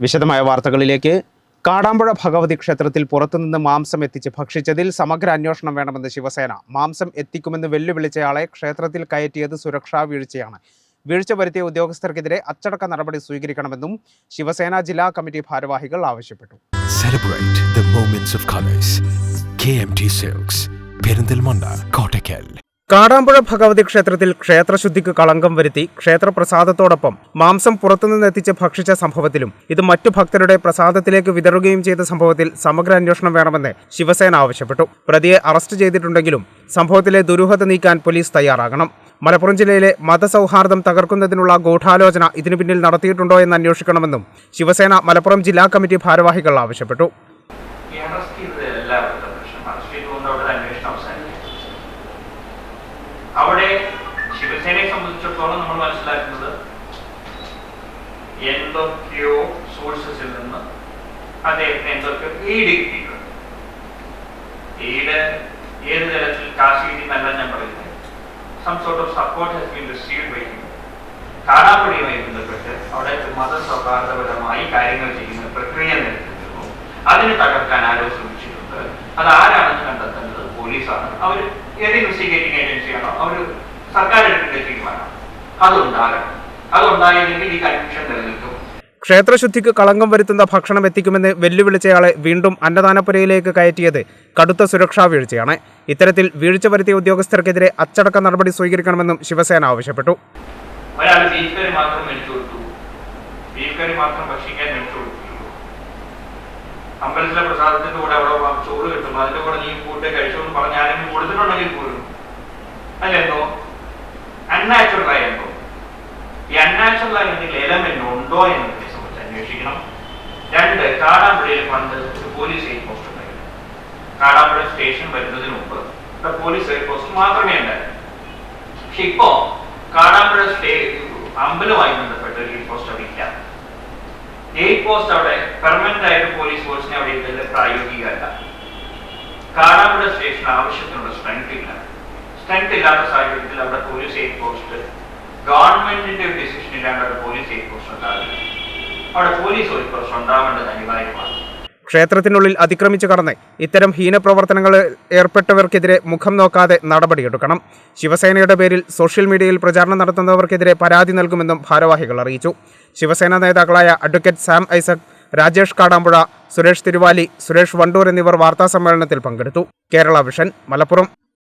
വിശദമായ വാർത്തകളിലേക്ക് കാടാമ്പുഴ ഭഗവതി ക്ഷേത്രത്തിൽ പുറത്തുനിന്ന് മാംസം എത്തിച്ച് ഭക്ഷിച്ചതിൽ സമഗ്ര അന്വേഷണം വേണമെന്ന് ശിവസേന. മാംസം എത്തിക്കുമെന്ന് വെല്ലുവിളിച്ചയാളെ ക്ഷേത്രത്തിൽ കയറ്റിയത് സുരക്ഷാ വീഴ്ചയാണ്. വീഴ്ച വരുത്തിയ ഉദ്യോഗസ്ഥർക്കെതിരെ അച്ചടക്ക നടപടി സ്വീകരിക്കണമെന്നും ശിവസേന ജില്ലാ കമ്മിറ്റി ഭാരവാഹികൾ ആവശ്യപ്പെട്ടു. Celebrate of colors. KMT silks Kottakkal Kadampuzha Bhagavathi ക്ഷേത്രത്തിൽ ക്ഷേത്രശുദ്ധിക്ക് കളങ്കം വരുത്തി ക്ഷേത്രപ്രസാദത്തോടൊപ്പം മാംസം പുറത്തുനിന്നെത്തിച്ച് ഭക്ഷിച്ച സംഭവത്തിലും ഇത് മറ്റു ഭക്തരുടെ പ്രസാദത്തിലേക്ക് വിതറുകയും ചെയ്ത സംഭവത്തിൽ സമഗ്ര അന്വേഷണം വേണമെന്ന് ശിവസേന ആവശ്യപ്പെട്ടു. പ്രതിയെ അറസ്റ്റ് ചെയ്തിട്ടുണ്ടെങ്കിലും സംഭവത്തിലെ ദുരൂഹത നീക്കാൻ പോലീസ് തയ്യാറാകണം. മലപ്പുറം ജില്ലയിലെ മതസൗഹാർദ്ദം തകർക്കുന്നതിനുള്ള ഗൂഢാലോചന ഇതിനു പിന്നിൽ നടത്തിയിട്ടുണ്ടോ എന്ന് അന്വേഷിക്കണമെന്നും ശിവസേന മലപ്പുറം ജില്ലാ കമ്മിറ്റി ഭാരവാഹികൾ ആവശ്യപ്പെട്ടു ചെയ്തതല്ല അവിടുത്തെ പ്രശ്നം അറസ്റ്റ് ചെയ്തുകൊണ്ട് അവിടെ അന്വേഷണം അവസാനിക്കും അവിടെ ശിവസേനയെ സംബന്ധിച്ചിടത്തോളം നമ്മൾ മനസ്സിലാക്കുന്നത് എന്തൊക്കെയോ സോഴ്സസിൽ നിന്ന് അദ്ദേഹത്തിന് എന്തൊക്കെ എയ്ഡ് കിട്ടിയിട്ടുണ്ട്. എയ്ഡ് ഏത് തരത്തിൽ കാശ് കിട്ടിയെന്നല്ല ഞാൻ പറയുന്നത്. Some sort of support has been received by him കാടാപ്പടിയുമായി ബന്ധപ്പെട്ട് അവിടെ മതസൗഹാർദ്ദപരമായി കാര്യങ്ങൾ ചെയ്യുന്ന പ്രക്രിയ നിലനിൽക്കുന്നു. അതിന് തകർക്കാൻ ആരോ ശ്രമിച്ചിട്ടുണ്ട്. അത് ആരാണെന്ന് കണ്ടെത്തേണ്ടത് പോലീസാണ്. അവർ ഏത് അതുണ്ടാകണം. അതുണ്ടായില്ലെങ്കിൽ ഈ കൺഫ്യൂഷൻ നിലനിൽക്കും. ക്ഷേത്രശുദ്ധിക്ക് കളങ്കം വരുത്തുന്ന ഭക്ഷണം എത്തിക്കുമെന്ന് വെല്ലുവിളിച്ചയാളെ വീണ്ടും അന്നദാനപുരയിലേക്ക് കയറ്റിയത് കടുത്ത സുരക്ഷാ വീഴ്ചയാണ്. ഇത്തരത്തിൽ വീഴ്ച വരുത്തിയ ഉദ്യോഗസ്ഥർക്കെതിരെ അച്ചടക്ക നടപടി സ്വീകരിക്കണമെന്നും ശിവസേന ആവശ്യപ്പെട്ടു. ഒരാൾ ബീഫ് കറി മാത്രം മേടിച്ചു കൊടുത്തു. ബീഫ് കറി മാത്രം ഭക്ഷിക്കാൻ മേടിച്ചു കൊടുത്തിട്ടുള്ളൂ അമ്പലത്തിലെ പ്രസാദത്തിന്റെ കൂടെ അവിടെ ചോറ് കിട്ടും. അതിന്റെ കൂടെ നീ കൂട്ടെ കഴിച്ചോന്ന് പറഞ്ഞാലും കൊടുത്തിട്ടുണ്ടെങ്കിൽ പോലും. അല്ലെന്തോ അൺനാച്ചുറൽ അൺനാച്ചുറൽ എന്തെങ്കിലും എലമെന്റ് ഉണ്ടോ എന്നതിനെ സംബന്ധിച്ച് അന്വേഷിക്കണം. രണ്ട് കാടാമ്പുഴയിൽ പണ്ട് ഒരു പോലീസ് എയർ പോസ്റ്റ് ഉണ്ടായിരുന്നു. കാടാമ്പുഴ സ്റ്റേഷൻ വരുന്നതിന് മുമ്പ് ഇവിടെ പോലീസ് എയർ പോസ്റ്റ് മാത്രമേ ഉണ്ടായിരുന്നു പക്ഷെ ഇപ്പോ കാടാമ്പുഴ സ്റ്റേ അമ്പലവുമായി ബന്ധപ്പെട്ട ഒരു എയ്ഡ് പോസ്റ്റ് അവിടെ ഇല്ല. എയ്ഡ് പോസ്റ്റ് അവിടെ പെർമനന്റ് ആയിട്ട് പോലീസ് ഫോഴ്സിനെ അവിടെ ഇട്ടത് പ്രായോഗികമല്ല. കാടാമ്പുഴ സ്റ്റേഷൻ ആവശ്യത്തിനുള്ള സ്ട്രെങ്ത് ഇല്ല. സ്ട്രെങ്ത് ഇല്ലാത്ത സാഹചര്യത്തിൽ അവിടെ പോലീസ് എയ്ഡ് പോസ്റ്റ് ഗവൺമെന്റിന്റെ ഒരു ഡിസിഷൻ ഇല്ലാണ്ട് അവിടെ പോലീസ് ഒരു പോസ്റ്റ് ഉണ്ടാവില്ല. അവിടെ പോലീസ് ഒരു പ്രശ്നം ഉണ്ടാവേണ്ടത് അനിവാര്യമാണ്. ക്ഷേത്രത്തിനുള്ളിൽ അതിക്രമിച്ചു കടന്ന് ഇത്തരം ഹീനപ്രവർത്തനങ്ങളിൽ ഏർപ്പെട്ടവർക്കെതിരെ മുഖം നോക്കാതെ നടപടിയെടുക്കണം. ശിവസേനയുടെ പേരിൽ സോഷ്യൽ മീഡിയയിൽ പ്രചാരണം നടത്തുന്നവർക്കെതിരെ പരാതി നൽകുമെന്നും ഭാരവാഹികൾ അറിയിച്ചു. ശിവസേന നേതാക്കളായ advocate Sam Isaac Rajesh Kadampuzha Suresh Thiruvali Suresh Wandoor എന്നിവർ വാർത്താസമ്മേളനത്തിൽ പങ്കെടുത്തു. കേരള വിഷൻ മലപ്പുറം.